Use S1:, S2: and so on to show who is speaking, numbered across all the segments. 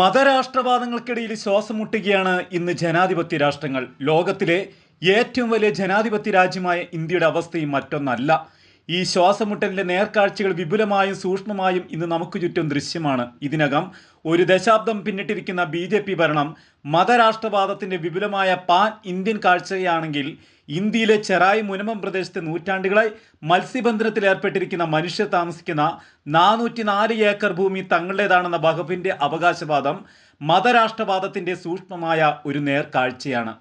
S1: മതരാഷ്ട്രവാദങ്ങൾക്കിടയിൽ ശ്വാസം മുട്ടുകയാണ് ഇന്ന് ജനാധിപത്യ രാഷ്ട്രങ്ങൾ. ലോകത്തിലെ ഏറ്റവും വലിയ ജനാധിപത്യ രാജ്യമായ ഇന്ത്യയുടെ അവസ്ഥയും മറ്റൊന്നല്ല. ഈ ശ്വാസമുട്ടലിന്റെ നേർക്കാഴ്ചകൾ വിപുലമായും സൂക്ഷ്മമായും ഇന്ന് നമുക്ക് ചുറ്റും ദൃശ്യമാണ്. ഇതിനകം ഒരു ദശാബ്ദം പിന്നിട്ടിരിക്കുന്ന ബി ജെ പി ഭരണം മതരാഷ്ട്രവാദത്തിന്റെ വിപുലമായ പാൻ ഇന്ത്യൻ കാഴ്ചയാണെങ്കിൽ ഇന്ത്യയിലെ ചെറായി മുനമ്പം പ്രദേശത്തെ നൂറ്റാണ്ടുകളായി മത്സ്യബന്ധനത്തിൽ ഏർപ്പെട്ടിരിക്കുന്ന മനുഷ്യർ താമസിക്കുന്ന നാനൂറ്റി നാല് ഏക്കർ ഭൂമി തങ്ങളുടേതാണെന്ന വകുപ്പിന്റെ അവകാശവാദം മതരാഷ്ട്രവാദത്തിന്റെ സൂക്ഷ്മമായ ഒരു നേർക്കാഴ്ചയാണ്.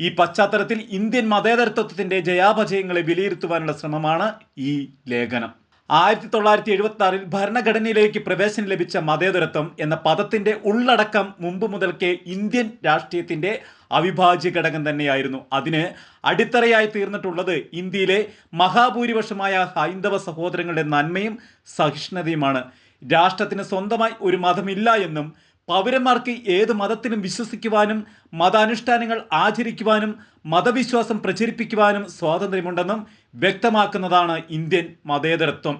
S1: ഈ പശ്ചാത്തലത്തിൽ ഇന്ത്യൻ മതേതരത്വത്തിന്റെ ജയാപജയങ്ങളെ വിലയിരുത്തുവാനുള്ള ശ്രമമാണ് ഈ ലേഖനം. ആയിരത്തി തൊള്ളായിരത്തി എഴുപത്തി ആറിൽ ഭരണഘടനയിലേക്ക് പ്രവേശനം ലഭിച്ച മതേതരത്വം എന്ന പദത്തിന്റെ ഉള്ളടക്കം മുമ്പ് മുതൽക്കേ ഇന്ത്യൻ രാഷ്ട്രീയത്തിന്റെ അവിഭാജ്യ ഘടകം തന്നെയായിരുന്നു. അതിന് അടിത്തറയായി തീർന്നിട്ടുള്ളത് ഇന്ത്യയിലെ മഹാഭൂരിപക്ഷമായ ഹൈന്ദവ സഹോദരങ്ങളുടെ നന്മയും സഹിഷ്ണുതയുമാണ്. രാഷ്ട്രത്തിന് സ്വന്തമായി ഒരു മതമില്ല എന്നും പൗരന്മാർക്ക് ഏത് മതത്തിലും വിശ്വസിക്കുവാനും മതാനുഷ്ഠാനങ്ങൾ ആചരിക്കുവാനും മതവിശ്വാസം പ്രചരിപ്പിക്കുവാനും സ്വാതന്ത്ര്യമുണ്ടെന്നും വ്യക്തമാക്കുന്നതാണ് ഇന്ത്യൻ മതേതരത്വം.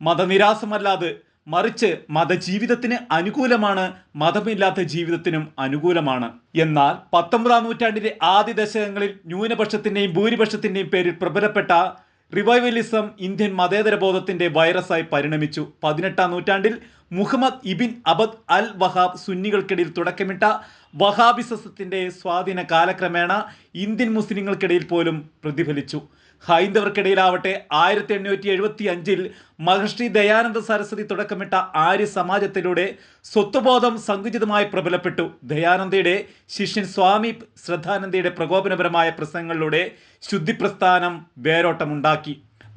S1: മതനിരാസമല്ലാതെ മറിച്ച് മതജീവിതത്തിന് അനുകൂലമാണ് മതമില്ലാത്ത ജീവിതത്തിനും അനുകൂലമാണ്. എന്നാൽ പത്തൊമ്പതാം നൂറ്റാണ്ടിന്റെ ആദ്യ ദശകങ്ങളിൽ ന്യൂനപക്ഷത്തിന്റെയും ഭൂരിപക്ഷത്തിന്റെയും പേരിൽ പ്രബലപ്പെട്ട റിവൈവലിസം ഇന്ത്യൻ മതേതര ബോധത്തിന്റെ വൈറസായി പരിണമിച്ചു പതിനെട്ടാം നൂറ്റാണ്ടിൽ മുഹമ്മദ് ഇബിൻ അബദ് അൽ വഹാബ് സുന്നികൾക്കിടയിൽ തുടക്കമിട്ട വഹാബിസത്തിന്റെ സ്വാധീന കാലക്രമേണ ഇന്ത്യൻ മുസ്ലിങ്ങൾക്കിടയിൽ പോലും പ്രതിഫലിച്ചു. ഹൈന്ദവർക്കിടയിലാവട്ടെ ആയിരത്തി എണ്ണൂറ്റി എഴുപത്തി അഞ്ചിൽ മഹർഷി ദയാനന്ദ സരസ്വതി തുടക്കമിട്ട ആര്യ സമാജത്തിലൂടെ സ്വത്വബോധം സങ്കുചിതമായി പ്രബലപ്പെട്ടു. ദയാനന്ദയുടെ ശിഷ്യൻ സ്വാമി ശ്രദ്ധാനന്ദയുടെ പ്രകോപനപരമായ പ്രസംഗങ്ങളിലൂടെ ശുദ്ധിപ്രസ്ഥാനം വേരോട്ടമുണ്ടാക്കി.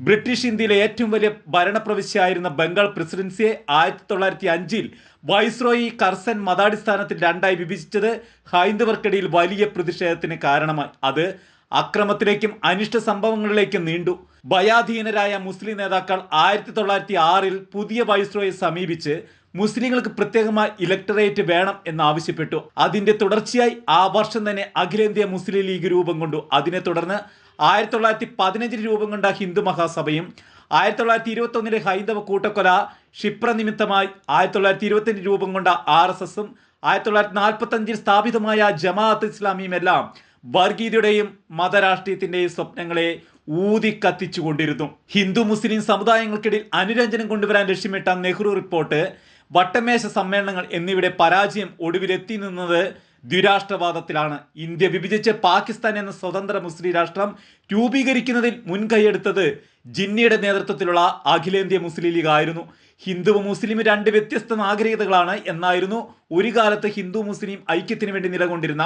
S1: ബ്രിട്ടീഷ് ഇന്ത്യയിലെ ഏറ്റവും വലിയ ഭരണപ്രവിശ്യയായിരുന്ന ബംഗാൾ പ്രസിഡൻസിയെ ആയിരത്തി തൊള്ളായിരത്തി അഞ്ചിൽ വൈസ്രോയി കർസൻ മതാടിസ്ഥാനത്തിൽ രണ്ടായി വിഭജിച്ചത് ഹൈന്ദവർക്കിടയിൽ വലിയ പ്രതിഷേധത്തിന് കാരണമായി. അത് അക്രമത്തിലേക്കും അനിഷ്ട സംഭവങ്ങളിലേക്കും നീണ്ടു. ഭയാധീനരായ മുസ്ലിം നേതാക്കൾ ആയിരത്തി തൊള്ളായിരത്തി ആറിൽ പുതിയ വൈസ്രോയെ സമീപിച്ച് മുസ്ലിങ്ങൾക്ക് പ്രത്യേകമായി ഇലക്ടറേറ്റ് വേണം എന്നാവശ്യപ്പെട്ടു. അതിന്റെ തുടർച്ചയായി ആ വർഷം തന്നെ അഖിലേന്ത്യാ മുസ്ലിം ലീഗ് രൂപം കൊണ്ടു. അതിനെ തുടർന്ന് ആയിരത്തി തൊള്ളായിരത്തി പതിനഞ്ചിൽ രൂപം കൊണ്ട ഹിന്ദു മഹാസഭയും ആയിരത്തി തൊള്ളായിരത്തി ഇരുപത്തി ഒന്നിലെ ഹൈന്ദവ കൂട്ടക്കൊല ക്ഷിപ്ര നിമിത്തമായി ആയിരത്തി തൊള്ളായിരത്തി ഇരുപത്തിയഞ്ച് രൂപം കൊണ്ട ആർ എസ് എസും ആയിരത്തി തൊള്ളായിരത്തി നാൽപ്പത്തി അഞ്ചിൽ സ്ഥാപിതമായ ജമാഅത്ത് ഇസ്ലാമിയും എല്ലാം വർഗീയതയുടെയും മതരാഷ്ട്രീയത്തിന്റെയും സ്വപ്നങ്ങളെ ഊതിക്കത്തിച്ചുകൊണ്ടിരുന്നു ഹിന്ദു മുസ്ലിം സമുദായങ്ങൾക്കിടയിൽ അനുരഞ്ജനം കൊണ്ടുവരാൻ ലക്ഷ്യമിട്ട നെഹ്റു റിപ്പോർട്ട് വട്ടമേശ സമ്മേളനങ്ങൾ എന്നിവയുടെ പരാജയം ഒടുവിലെത്തി നിന്നത് ദ്വിരാഷ്ട്രവാദത്തിലാണ്. ഇന്ത്യ വിഭജിച്ച് പാകിസ്ഥാൻ എന്ന സ്വതന്ത്ര മുസ്ലിം രാഷ്ട്രം രൂപീകരിക്കുന്നതിൽ മുൻകൈയെടുത്തത് ജിന്നയുടെ നേതൃത്വത്തിലുള്ള അഖിലേന്ത്യാ മുസ്ലിം ലീഗ് ആയിരുന്നു. ഹിന്ദുവും മുസ്ലിമും രണ്ട് വ്യത്യസ്ത നാഗരികതകളാണ് എന്നായിരുന്നു ഒരു കാലത്ത് ഹിന്ദു മുസ്ലിം ഐക്യത്തിന് വേണ്ടി നിലകൊണ്ടിരുന്ന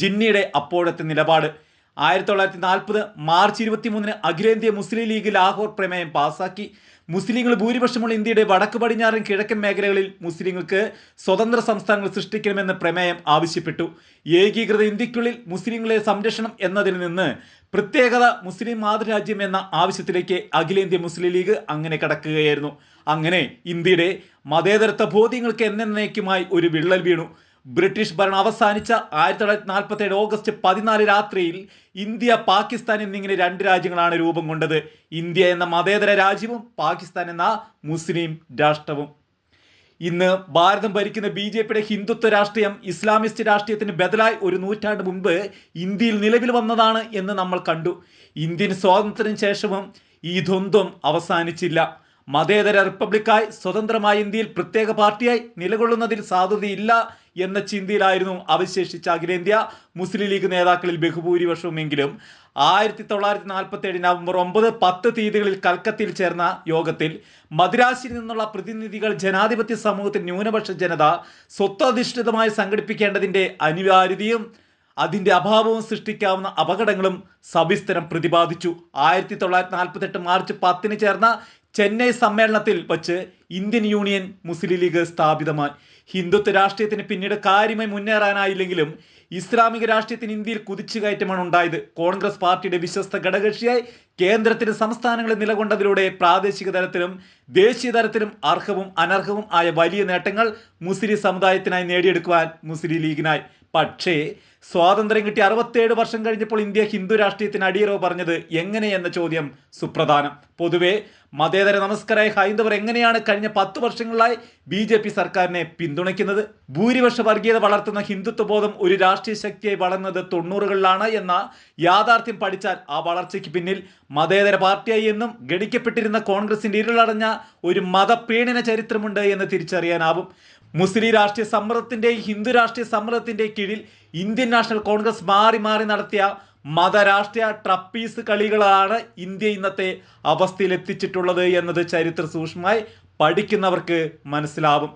S1: ജിന്നിയുടെ അപ്പോഴത്തെ നിലപാട്. ആയിരത്തി തൊള്ളായിരത്തി നാൽപ്പത് മാർച്ച് ഇരുപത്തി മൂന്നിന് അഖിലേന്ത്യാ മുസ്ലിം ലീഗ് ലാഹോർ പ്രമേയം പാസാക്കി. മുസ്ലിങ്ങൾ ഭൂരിപക്ഷമുള്ള ഇന്ത്യയുടെ വടക്ക് പടിഞ്ഞാറൻ കിഴക്കൻ മേഖലകളിൽ മുസ്ലിങ്ങൾക്ക് സ്വതന്ത്ര സംസ്ഥാനങ്ങൾ സൃഷ്ടിക്കണമെന്ന് പ്രമേയം ആവശ്യപ്പെട്ടു. ഏകീകൃത ഇന്ത്യക്കുള്ളിൽ മുസ്ലിങ്ങളെ സംരക്ഷണം എന്നതിൽ നിന്ന് പ്രത്യേകത മുസ്ലിം മാതൃരാജ്യം എന്ന ആവശ്യത്തിലേക്ക് അഖിലേന്ത്യ മുസ്ലിം ലീഗ് അങ്ങനെ കടക്കുകയായിരുന്നു. അങ്ങനെ ഇന്ത്യയുടെ മതേതരത്വ ബോധ്യങ്ങൾക്ക് എന്നേക്കുമായി ഒരു വിള്ളൽ വീണു. ബ്രിട്ടീഷ് ഭരണം അവസാനിച്ച ആയിരത്തി തൊള്ളായിരത്തി നാൽപ്പത്തി ഏഴ് ഓഗസ്റ്റ് പതിനാല് രാത്രിയിൽ ഇന്ത്യ പാകിസ്ഥാൻ എന്നിങ്ങനെ രണ്ട് രാജ്യങ്ങളാണ് രൂപം കൊണ്ടത്. ഇന്ത്യ എന്ന മതേതര രാജ്യവും പാകിസ്ഥാൻ എന്ന മുസ്ലിം രാഷ്ട്രവും. ഇന്ന് ഭാരതം ഭരിക്കുന്ന ബി ജെ പിയുടെ ഹിന്ദുത്വ രാഷ്ട്രീയം ഇസ്ലാമിസ്റ്റ് രാഷ്ട്രീയത്തിന് ബദലായി ഒരു നൂറ്റാണ്ട് മുമ്പ് ഇന്ത്യയിൽ നിലവിൽ വന്നതാണ് എന്ന് നമ്മൾ കണ്ടു. ഇന്ത്യൻ സ്വാതന്ത്ര്യത്തിന് ശേഷവും ഈ ദ്വന്ദ്വം അവസാനിച്ചില്ല. മതേതര റിപ്പബ്ലിക്കായി സ്വതന്ത്രമായ ഇന്ത്യയിൽ പ്രത്യേക പാർട്ടിയായി നിലകൊള്ളുന്നതിൽ സാധുതയില്ല എന്ന ചിന്തയിലായിരുന്നു അവശേഷിച്ച അഖിലേന്ത്യാ മുസ്ലിം ലീഗ് നേതാക്കളിൽ ബഹുഭൂരിപക്ഷവുമെങ്കിലും ആയിരത്തി തൊള്ളായിരത്തി നാൽപ്പത്തി ഏഴ് നവംബർ ഒമ്പത് പത്ത് തീയതികളിൽ കൽക്കത്തയിൽ ചേർന്ന യോഗത്തിൽ മദ്രാസിൽ നിന്നുള്ള പ്രതിനിധികൾ ജനാധിപത്യ സമൂഹത്തിൽ ന്യൂനപക്ഷ ജനത സ്വത്തധിഷ്ഠിതമായി സംഘടിപ്പിക്കേണ്ടതിന്റെ അനിവാര്യതയും അതിന്റെ അഭാവവും സൃഷ്ടിക്കാവുന്ന അപകടങ്ങളും സവിസ്തരം പ്രതിപാദിച്ചു. ആയിരത്തി തൊള്ളായിരത്തി നാൽപ്പത്തെട്ട് മാർച്ച് പത്തിന് ചേർന്ന ചെന്നൈ സമ്മേളനത്തിൽ വച്ച് ഇന്ത്യൻ യൂണിയൻ മുസ്ലിം ലീഗ് സ്ഥാപിതമായി. ഹിന്ദുത്വ രാഷ്ട്രീയത്തിന് പിന്നീട് കാര്യമായി മുന്നേറാനായില്ലെങ്കിലും ഇസ്ലാമിക രാഷ്ട്രീയത്തിന് ഇന്ത്യയിൽ കുതിച്ചു കയറ്റമാണ് ഉണ്ടായത്. കോൺഗ്രസ് പാർട്ടിയുടെ വിശ്വസ്ത ഘടകകക്ഷിയായി കേന്ദ്രത്തിലും സംസ്ഥാനങ്ങളിൽ നിലകൊണ്ടതിലൂടെ പ്രാദേശിക തലത്തിലും ദേശീയ തലത്തിലും അർഹവും അനർഹവും ആയ വലിയ നേട്ടങ്ങൾ മുസ്ലിം സമുദായത്തിനായി നേടിയെടുക്കുവാൻ മുസ്ലിം ലീഗിനായി. പക്ഷേ സ്വാതന്ത്ര്യം കിട്ടി അറുപത്തേഴ് വർഷം കഴിഞ്ഞപ്പോൾ ഇന്ത്യ ഹിന്ദു രാഷ്ട്രീയത്തിന് അടിയറവ് പറഞ്ഞത് എങ്ങനെയെന്ന ചോദ്യം സുപ്രധാനം. പൊതുവെ മതേതര നമസ്കാരായ ഹൈന്ദവർ എങ്ങനെയാണ് കഴിഞ്ഞ പത്ത് വർഷങ്ങളായി ബി ജെ പി സർക്കാരിനെ പിന്തുണയ്ക്കുന്നത്? ഭൂരിപക്ഷ വർഗീയത വളർത്തുന്ന ഹിന്ദുത്വ ബോധം ഒരു രാഷ്ട്രീയ ശക്തിയായി വളർന്നത് തൊണ്ണൂറുകളിലാണ് എന്ന യാഥാർത്ഥ്യം പഠിച്ചാൽ ആ വളർച്ചയ്ക്ക് പിന്നിൽ മതേതര പാർട്ടിയായി എന്നും ഗണിക്കപ്പെട്ടിരുന്ന കോൺഗ്രസിന്റെ ഇരുളടഞ്ഞ ഒരു മതപീണന ചരിത്രമുണ്ട് എന്ന് തിരിച്ചറിയാനാവും. മുസ്ലിം രാഷ്ട്രീയ സമ്മർദ്ദത്തിന്റെയും ഹിന്ദു രാഷ്ട്രീയ സമ്മർദ്ദത്തിന്റെയും കീഴിൽ ഇന്ത്യൻ നാഷണൽ കോൺഗ്രസ് മാറി മാറി നടത്തിയ മതരാഷ്ട്രീയ ട്രപ്പീസ് കളികളാണ് ഇന്ത്യ ഇന്നത്തെ അവസ്ഥയിൽ എത്തിച്ചിട്ടുള്ളത് എന്നത് ചരിത്ര സൂക്ഷ്മമായി പഠിക്കുന്നവർക്ക് മനസ്സിലാവും.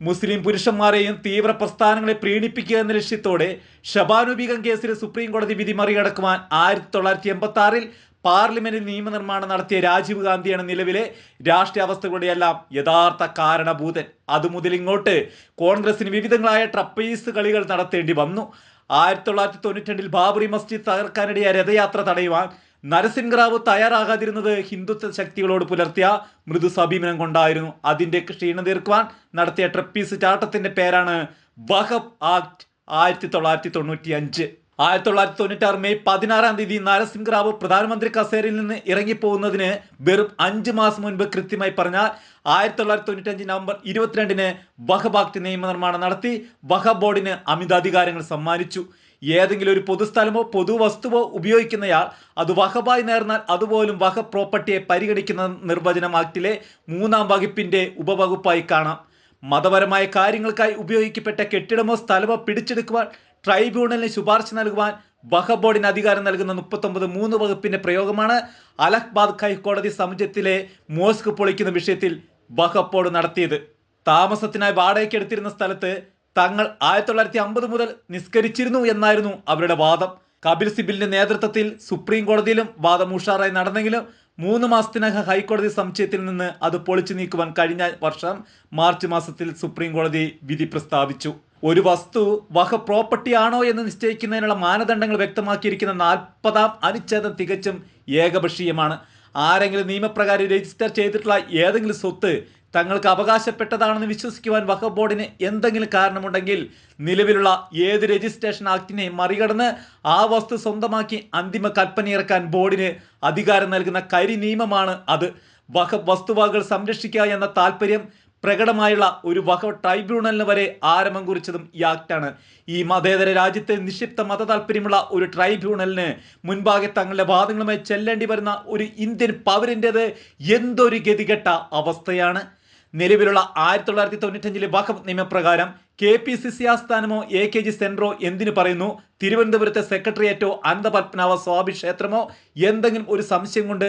S1: മുസ്ലിം പുരുഷന്മാരെയും തീവ്ര പ്രസ്ഥാനങ്ങളെ പ്രീണിപ്പിക്കുക എന്ന ലക്ഷ്യത്തോടെ ഷബാനുബീഗം കേസിൽ സുപ്രീം കോടതി വിധി മറികടക്കുവാൻ ആയിരത്തി തൊള്ളായിരത്തി എൺപത്തി ആറിൽ പാർലമെന്റിൽ നിയമനിർമ്മാണം നടത്തിയ രാജീവ് ഗാന്ധിയാണ് നിലവിലെ രാഷ്ട്രീയ അവസ്ഥകളുടെയെല്ലാം യഥാർത്ഥ കാരണഭൂതൻ. അതുമുതൽ ഇങ്ങോട്ട് കോൺഗ്രസിന് വിവിധങ്ങളായ ട്രപ്പീസ് കളികൾ നടത്തേണ്ടി വന്നു. ആയിരത്തി തൊള്ളായിരത്തി തൊണ്ണൂറ്റി ബാബറി മസ്ജിദ് തകർക്കാനിടയ രഥയാത്ര തടയുവാൻ നരസിംഹറാവു തയ്യാറാകാതിരുന്നത് ഹിന്ദുത്വ ശക്തികളോട് പുലർത്തിയ മൃദു സമീപനം കൊണ്ടായിരുന്നു. അതിന്റെ ക്ഷീണം തീർക്കുവാൻ നടത്തിയ ട്രപ്പീസ് ചാട്ടത്തിന്റെ പേരാണ് വഹബ് ആക്ട് ആയിരത്തി തൊള്ളായിരത്തി തൊണ്ണൂറ്റി അഞ്ച് ആയിരത്തി തൊള്ളായിരത്തി തൊണ്ണൂറ്റി ആറ് മെയ് പതിനാറാം തീയതി നരസിംഹ റാവു പ്രധാനമന്ത്രി കസേരയിൽ നിന്ന് ഇറങ്ങിപ്പോകുന്നതിന് വെറും അഞ്ച് മാസം മുൻപ് കൃത്യമായി പറഞ്ഞാൽ ആയിരത്തി തൊള്ളായിരത്തി തൊണ്ണൂറ്റി അഞ്ച് നവംബർ ഇരുപത്തിരണ്ടിന് വഹബാക്തി നിയമനിർമ്മാണം നടത്തി വഹ ബോർഡിന് അമിതാധികാരങ്ങൾ സമ്മാനിച്ചു. ഏതെങ്കിലും ഒരു പൊതുസ്ഥലമോ പൊതുവസ്തുവോ ഉപയോഗിക്കുന്നയാൾ അത് വഹബായി നേർന്നാൽ അതുപോലും വഹ പ്രോപ്പർട്ടിയെ പരിഗണിക്കുന്ന നിർവചനം ആക്ടിലെ മൂന്നാം വകുപ്പിന്റെ ഉപവകുപ്പായി കാണാം. മതപരമായ കാര്യങ്ങൾക്കായി ഉപയോഗിക്കപ്പെട്ട കെട്ടിടമോ സ്ഥലമോ പിടിച്ചെടുക്കുവാൻ ട്രൈബ്യൂണലിന് ശുപാർശ നൽകുവാൻ വഖഫ് ബോർഡിന് അധികാരം നൽകുന്ന മുപ്പത്തൊമ്പത് മൂന്ന് വകുപ്പിന്റെ പ്രയോഗമാണ്. അലഹബാദ് ഹൈക്കോടതി സമുച്ചയത്തിലെ മോസ്ക് പൊളിക്കുന്ന വിഷയത്തിൽ വഖഫ് ബോർഡ് നടത്തിയത്. താമസത്തിനായി വാടകയ്ക്ക് എടുത്തിരുന്ന സ്ഥലത്ത് തങ്ങൾ ആയിരത്തി തൊള്ളായിരത്തി അമ്പത് മുതൽ നിസ്കരിച്ചിരുന്നു എന്നായിരുന്നു അവരുടെ വാദം. കപിൽ സിബിലിന്റെ നേതൃത്വത്തിൽ സുപ്രീം കോടതിയിലും വാദം ഉഷാറായി നടന്നെങ്കിലും മൂന്ന് മാസത്തിനകം ഹൈക്കോടതി സമുച്ചയത്തിൽ നിന്ന് അത് പൊളിച്ചു നീക്കുവാൻ കഴിഞ്ഞ വർഷം മാർച്ച് മാസത്തിൽ സുപ്രീം കോടതി വിധി പ്രസ്താവിച്ചു. ഒരു വസ്തു വഹ പ്രോപ്പർട്ടി ആണോ എന്ന് നിശ്ചയിക്കുന്നതിനുള്ള മാനദണ്ഡങ്ങൾ വ്യക്തമാക്കിയിരിക്കുന്ന നാൽപ്പതാം അനുച്ഛേദം തികച്ചും ഏകപക്ഷീയമാണ്. ആരെങ്കിലും നിയമപ്രകാരം രജിസ്റ്റർ ചെയ്തിട്ടുള്ള ഏതെങ്കിലും സ്വത്ത് തങ്ങൾക്ക് അവകാശപ്പെട്ടതാണെന്ന് വിശ്വസിക്കുവാൻ വഖഫ് ബോർഡിന് എന്തെങ്കിലും കാരണമുണ്ടെങ്കിൽ നിലവിലുള്ള ഏത് രജിസ്ട്രേഷൻ ആക്ടിനെ മറികടന്ന് ആ വസ്തു സ്വന്തമാക്കി അന്തിമ കൽപ്പന ഇറക്കാൻ ബോർഡിന് അധികാരം നൽകുന്ന കരി നിയമമാണ് അത്. വഖഫ് വസ്തുവകകൾ സംരക്ഷിക്കുക എന്ന താല്പര്യം പ്രകടമായുള്ള ഒരു വഖഫ് ട്രൈബ്യൂണലിന് വരെ ആരംഭം കുറിച്ചതും ഈ ആക്ടാണ്. ഈ മതേതര രാജ്യത്തെ നിക്ഷിപ്ത മത താല്പര്യമുള്ള ഒരു ട്രൈബ്യൂണലിന് മുൻപാകെ തങ്ങളുടെ വാദങ്ങളുമായി ചെല്ലേണ്ടി വരുന്ന ഒരു ഇന്ത്യൻ പൗരന്റേത് എന്തൊരു ഗതികെട്ട അവസ്ഥയാണ്. നിലവിലുള്ള ആയിരത്തി തൊള്ളായിരത്തി തൊണ്ണൂറ്റഞ്ചിലെ വഖഫ് നിയമപ്രകാരം കെ പി സി സി ആസ്ഥാനമോ എ കെ ജി സെന്ററോ എന്തിനു പറയുന്നു? തിരുവനന്തപുരത്തെ സെക്രട്ടേറിയറ്റോ അനന്തപത്മനാഭ സ്വാമി ക്ഷേത്രമോ? എന്തെങ്കിലും ഒരു സംശയം കൊണ്ട്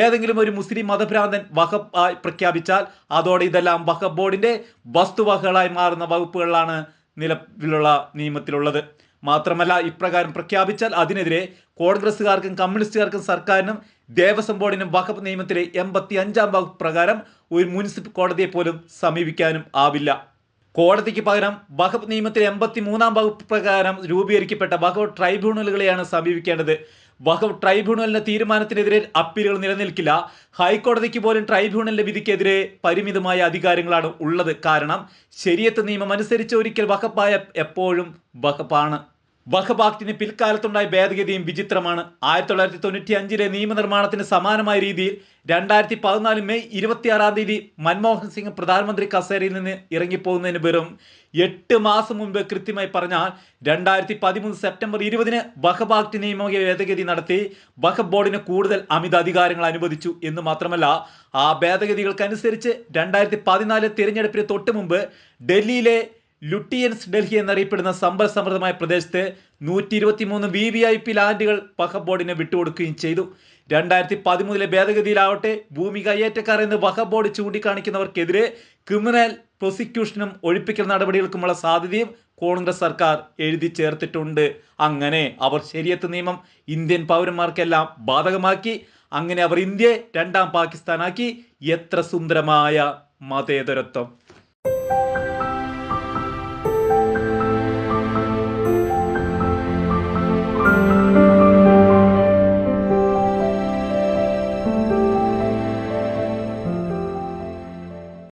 S1: ഏതെങ്കിലും ഒരു മുസ്ലിം മതഭ്രാന്തൻ വഖഫ് ആയി പ്രഖ്യാപിച്ചാൽ അതോടെ ഇതെല്ലാം വഖഫ് ബോർഡിന്റെ വസ്തുവകകളായി മാറുന്ന വകുപ്പുകളിലാണ് നിലവിലുള്ള നിയമത്തിലുള്ളത്. മാത്രമല്ല ഇപ്രകാരം പ്രഖ്യാപിച്ചാൽ അതിനെതിരെ കോൺഗ്രസുകാർക്കും കമ്മ്യൂണിസ്റ്റുകാർക്കും സർക്കാരിനും ദേവസ്വം ബോർഡിനും വഖഫ് നിയമത്തിലെ എൺപത്തി അഞ്ചാം വകുപ്പ് പ്രകാരം ഒരു മുനിസിപ്പൽ കോടതിയെ പോലും സമീപിക്കാനും ആവില്ല. കോടതിക്ക് പകരം വഖഫ് നിയമത്തിലെ എൺപത്തി മൂന്നാം വകുപ്പ് പ്രകാരം രൂപീകരിക്കപ്പെട്ട വഖഫ് ട്രൈബ്യൂണലുകളെയാണ് സമീപിക്കേണ്ടത്. വഖഫ് ട്രൈബ്യൂണലിന്റെ തീരുമാനത്തിനെതിരെ അപ്പീലുകൾ നിലനിൽക്കില്ല. ഹൈക്കോടതിക്ക് പോലും ട്രൈബ്യൂണലിന്റെ വിധിക്കെതിരെ പരിമിതമായ അധികാരങ്ങളാണ് ഉള്ളത്. കാരണം ശരിയത്ത് നിയമം അനുസരിച്ച് ഒരിക്കൽ വഖപ്പായ എപ്പോഴും വഖപ്പാണ്. വഖഫ് പിൽക്കാലത്തുണ്ടായ ഭേദഗതിയും വിചിത്രമാണ്. ആയിരത്തി തൊള്ളായിരത്തി തൊണ്ണൂറ്റി അഞ്ചിലെ നിയമനിർമ്മാണത്തിന് സമാനമായ രീതിയിൽ രണ്ടായിരത്തി പതിനാല് മെയ് ഇരുപത്തിയാറാം തീയതി മൻമോഹൻ സിംഗ് പ്രധാനമന്ത്രി കസേരയിൽ നിന്ന് ഇറങ്ങിപ്പോകുന്നതിന് വെറും എട്ട് മാസം മുൻപ് കൃത്യമായി പറഞ്ഞാൽ രണ്ടായിരത്തി പതിമൂന്ന് സെപ്റ്റംബർ ഇരുപതിന് ആക്ട് നിയമ ഭേദഗതി നടത്തി വഖബ് ബോർഡിന് കൂടുതൽ അമിത അധികാരങ്ങൾ അനുവദിച്ചു എന്ന് മാത്രമല്ല ആ ഭേദഗതികൾക്കനുസരിച്ച് രണ്ടായിരത്തി പതിനാല് തിരഞ്ഞെടുപ്പിന് തൊട്ട് മുമ്പ് ഡൽഹിയിലെ ലുട്ടിയൻസ് ഡൽഹി എന്നറിയപ്പെടുന്ന സമ്പൽ സമൃദ്ധമായ പ്രദേശത്ത് നൂറ്റി ഇരുപത്തി മൂന്ന് വി വി ഐ പി ലാൻഡുകൾ വഖഫ് ബോർഡിന് വിട്ടുകൊടുക്കുകയും ചെയ്തു. രണ്ടായിരത്തി പതിമൂന്നിലെ ഭേദഗതിയിലാവട്ടെ ഭൂമി കയ്യേറ്റക്കാർ എന്ന് വഖഫ് ബോർഡ് ചൂണ്ടിക്കാണിക്കുന്നവർക്കെതിരെ ക്രിമിനൽ പ്രോസിക്യൂഷനും ഒഴിപ്പിക്കൽ നടപടികൾക്കുമുള്ള സാധ്യതയും കോൺഗ്രസ് സർക്കാർ എഴുതി ചേർത്തിട്ടുണ്ട്. അങ്ങനെ അവർ ശരിയത്ത് നിയമം ഇന്ത്യൻ പൗരന്മാർക്കെല്ലാം ബാധകമാക്കി. അങ്ങനെ അവർ ഇന്ത്യയെ രണ്ടാം പാകിസ്ഥാനാക്കി. എത്ര സുന്ദരമായ മതേതരത്വം.